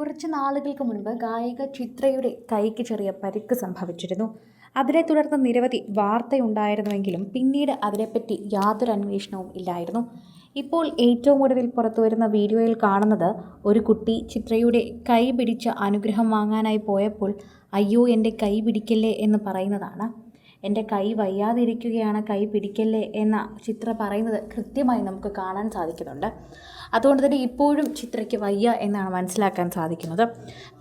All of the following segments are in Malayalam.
കുറച്ച് നാളുകൾക്ക് മുൻപ് ഗായിക ചിത്രയുടെ കൈക്ക് ചെറിയ പരിക്ക് സംഭവിച്ചിരുന്നു. അതിനെ തുടർന്ന് നിരവധി വാർത്തയുണ്ടായിരുന്നുവെങ്കിലും പിന്നീട് അതിനെപ്പറ്റി യാതൊരു അന്വേഷണവും ഇല്ലായിരുന്നു. ഇപ്പോൾ ഏറ്റവും ഒടുവിൽ പുറത്തുവരുന്ന വീഡിയോയിൽ കാണുന്നത് ഒരു കുട്ടി ചിത്രയുടെ കൈ പിടിച്ച് അനുഗ്രഹം വാങ്ങാനായി പോയപ്പോൾ അയ്യോ എന്റെ കൈ പിടിക്കല്ലേ എന്ന് പറയുന്നതാണ്. എന്റെ കൈ വയ്യാതിരിക്കുകയാണ് കൈ പിടിക്കല്ലേ എന്ന ചിത്ര പറയുന്നത് കൃത്യമായി നമുക്ക് കാണാൻ സാധിക്കുന്നുണ്ട്. അതുകൊണ്ട് തന്നെ ഇപ്പോഴും ചിത്രയ്ക്ക് വയ്യ എന്നാണ് മനസ്സിലാക്കാൻ സാധിക്കുന്നത്.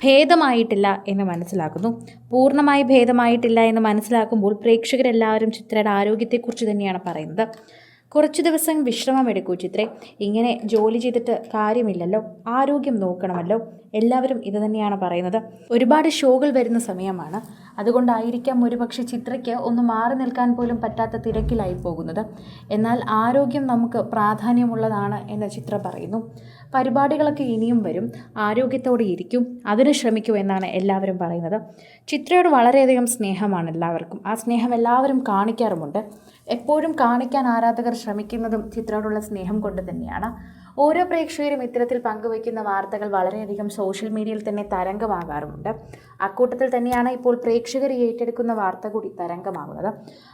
ഭേദമായിട്ടില്ല എന്ന് മനസ്സിലാക്കുന്നു. പൂർണമായി ഭേദമായിട്ടില്ല എന്ന് മനസ്സിലാക്കുമ്പോൾ പ്രേക്ഷകരെല്ലാവരും ചിത്രയുടെ ആരോഗ്യത്തെക്കുറിച്ച് തന്നെയാണ് പറയുന്നത്. കുറച്ച് ദിവസം വിശ്രമം എടുക്കൂ ചിത്രേ. ഇങ്ങനെ ജോലി ചെയ്തിട്ട് കാര്യമില്ലല്ലോ. ആരോഗ്യം നോക്കണമല്ലോ. എല്ലാവരും ഇത് തന്നെയാണ് പറയുന്നത്. ഒരുപാട് ഷോകൾ വരുന്ന സമയമാണ്. അതുകൊണ്ടായിരിക്കാം ഒരുപക്ഷെ ചിത്രയ്ക്ക് ഒന്ന് മാറി നിൽക്കാൻ പോലും പറ്റാത്ത തിരക്കിലായി പോകുന്നത്. എന്നാൽ ആരോഗ്യം നമുക്ക് പ്രാധാന്യമുള്ളതാണ് എന്ന് ചിത്ര പറയുന്നു. പരിപാടികളൊക്കെ ഇനിയും വരും. ആരോഗ്യത്തോടെ ഇരിക്കും. അതിന് ശ്രമിക്കൂ എന്നാണ് എല്ലാവരും പറയുന്നത്. ചിത്രയോട് വളരെയധികം സ്നേഹമാണ് എല്ലാവർക്കും. ആ സ്നേഹം എല്ലാവരും കാണിക്കാറുമുണ്ട്. എപ്പോഴും കാണിക്കാൻ ആരാധകർ ശ്രമിക്കുന്നതും ചിത്രയോടുള്ള സ്നേഹം കൊണ്ട് തന്നെയാണ്. ഓരോ പ്രേക്ഷകരും ഇത്തരത്തിൽ പങ്കുവയ്ക്കുന്ന വാർത്തകൾ വളരെയധികം സോഷ്യൽ മീഡിയയിൽ തന്നെ തരംഗമാകാറുമുണ്ട്. അക്കൂട്ടത്തിൽ തന്നെയാണ് ഇപ്പോൾ പ്രേക്ഷകർ ഏറ്റെടുക്കുന്ന വാർത്ത കൂടി തരംഗമാകുന്നത്.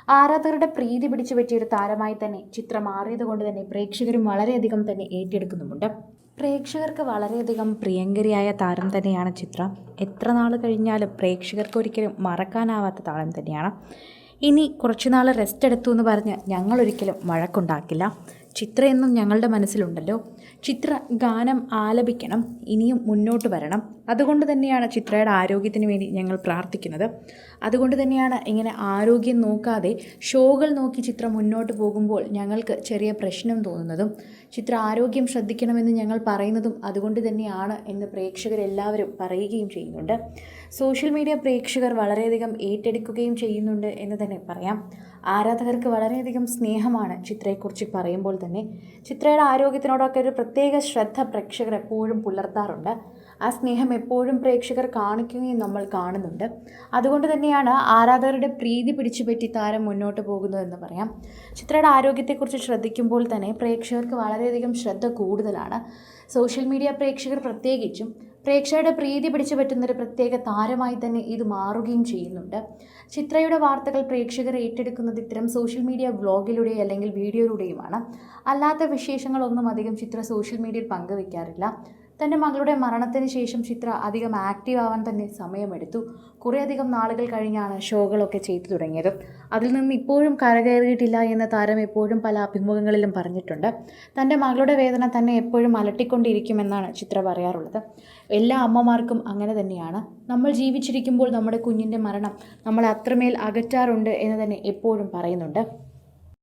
ആരാധകരുടെ പ്രീതി പിടിച്ചു പറ്റിയൊരു താരമായി തന്നെ ചിത്രം മാറിയത് കൊണ്ട് തന്നെ പ്രേക്ഷകരും വളരെയധികം തന്നെ ഏറ്റെടുക്കുന്നുമുണ്ട്. പ്രേക്ഷകർക്ക് വളരെയധികം പ്രിയങ്കരിയായ താരം തന്നെയാണ് ചിത്രം. എത്ര നാൾ കഴിഞ്ഞാലും പ്രേക്ഷകർക്ക് ഒരിക്കലും മറക്കാനാവാത്ത താരം തന്നെയാണ്. ഇനി കുറച്ചുനാൾ റെസ്റ്റ് എടുത്തു എന്ന് പറഞ്ഞ് ഞങ്ങളൊരിക്കലും വഴക്കുണ്ടാക്കില്ല. ചിത്ര എന്നും ഞങ്ങളുടെ മനസ്സിലുണ്ടല്ലോ. ചിത്ര ഗാനം ആലപിക്കണം ഇനിയും മുന്നോട്ട് വരണം. അതുകൊണ്ട് തന്നെയാണ് ചിത്രയുടെ ആരോഗ്യത്തിന് വേണ്ടി ഞങ്ങൾ പ്രാർത്ഥിക്കുന്നത്. അതുകൊണ്ട് തന്നെയാണ് ഇങ്ങനെ ആരോഗ്യം നോക്കാതെ ഷോകൾ നോക്കി ചിത്ര മുന്നോട്ട് പോകുമ്പോൾ ഞങ്ങൾക്ക് ചെറിയ പ്രശ്നം തോന്നുന്നതും ചിത്ര ആരോഗ്യം ശ്രദ്ധിക്കണമെന്ന് ഞങ്ങൾ പറയുന്നതും അതുകൊണ്ട് തന്നെയാണ് എന്ന് പ്രേക്ഷകരെല്ലാവരും പറയുകയും ചെയ്യുന്നുണ്ട്. സോഷ്യൽ മീഡിയ പ്രേക്ഷകർ വളരെയധികം ഏറ്റെടുക്കുകയും ചെയ്യുന്നുണ്ട് എന്ന് തന്നെ പറയാം. ആരാധകർക്ക് വളരെയധികം സ്നേഹമാണ് ചിത്രയെക്കുറിച്ച് പറയുമ്പോൾ തന്നെ. ചിത്രയുടെ ആരോഗ്യത്തിനോടൊക്കെ ഒരു പ്രത്യേക ശ്രദ്ധ പ്രേക്ഷകർ എപ്പോഴും പുലർത്താറുണ്ട്. ആ സ്നേഹം എപ്പോഴും പ്രേക്ഷകർ കാണിക്കുകയും നമ്മൾ കാണുന്നുണ്ട്. അതുകൊണ്ട് തന്നെയാണ് ആരാധകരുടെ പ്രീതി പിടിച്ചുപറ്റി താരം മുന്നോട്ട് പോകുന്നതെന്ന് പറയാം. ചിത്രയുടെ ആരോഗ്യത്തെക്കുറിച്ച് ശ്രദ്ധിക്കുമ്പോൾ തന്നെ പ്രേക്ഷകർക്ക് വളരെയധികം ശ്രദ്ധ കൂടുതലാണ്. സോഷ്യൽ മീഡിയ പ്രേക്ഷകർ പ്രത്യേകിച്ചും പ്രേക്ഷകരുടെ പ്രീതി പിടിച്ചു പറ്റുന്നൊരു പ്രത്യേക താരമായി തന്നെ ഇത് മാറുകയും ചെയ്യുന്നുണ്ട്. ചിത്രയുടെ വാർത്തകൾ പ്രേക്ഷകർ ഏറ്റെടുക്കുന്നത് ഇത്തരം സോഷ്യൽ മീഡിയ വ്ളോഗിലൂടെ അല്ലെങ്കിൽ വീഡിയോയിലൂടെയുമാണ് അല്ലാത്ത വിശേഷങ്ങളൊന്നും അധികം ചിത്ര സോഷ്യൽ മീഡിയയിൽ പങ്കുവയ്ക്കാറില്ല തന്റെ മകളുടെ മരണത്തിന് ശേഷം ചിത്ര അധികം ആക്റ്റീവ് ആവാൻ തന്നെ സമയമെടുത്തു. കുറേയധികം നാളുകൾ കഴിഞ്ഞാണ് ഷോകളൊക്കെ ചെയ്തു തുടങ്ങിയത്. അതിൽ നിന്ന് ഇപ്പോഴും കരകയറിയിട്ടില്ല എന്ന താരം എപ്പോഴും പല അഭിമുഖങ്ങളിലും പറഞ്ഞിട്ടുണ്ട്. തന്റെ മകളുടെ വേദന തന്നെ എപ്പോഴും അലട്ടിക്കൊണ്ടിരിക്കുമെന്നാണ് ചിത്ര പറയാറുള്ളത്. എല്ലാ അമ്മമാർക്കും അങ്ങനെ തന്നെയാണ്. നമ്മൾ ജീവിച്ചിരിക്കുമ്പോൾ നമ്മുടെ കുഞ്ഞിന്റെ മരണം നമ്മളെ അത്രമേൽ അകറ്റാറുണ്ട് എന്ന് തന്നെ എപ്പോഴും പറയുന്നുണ്ട്.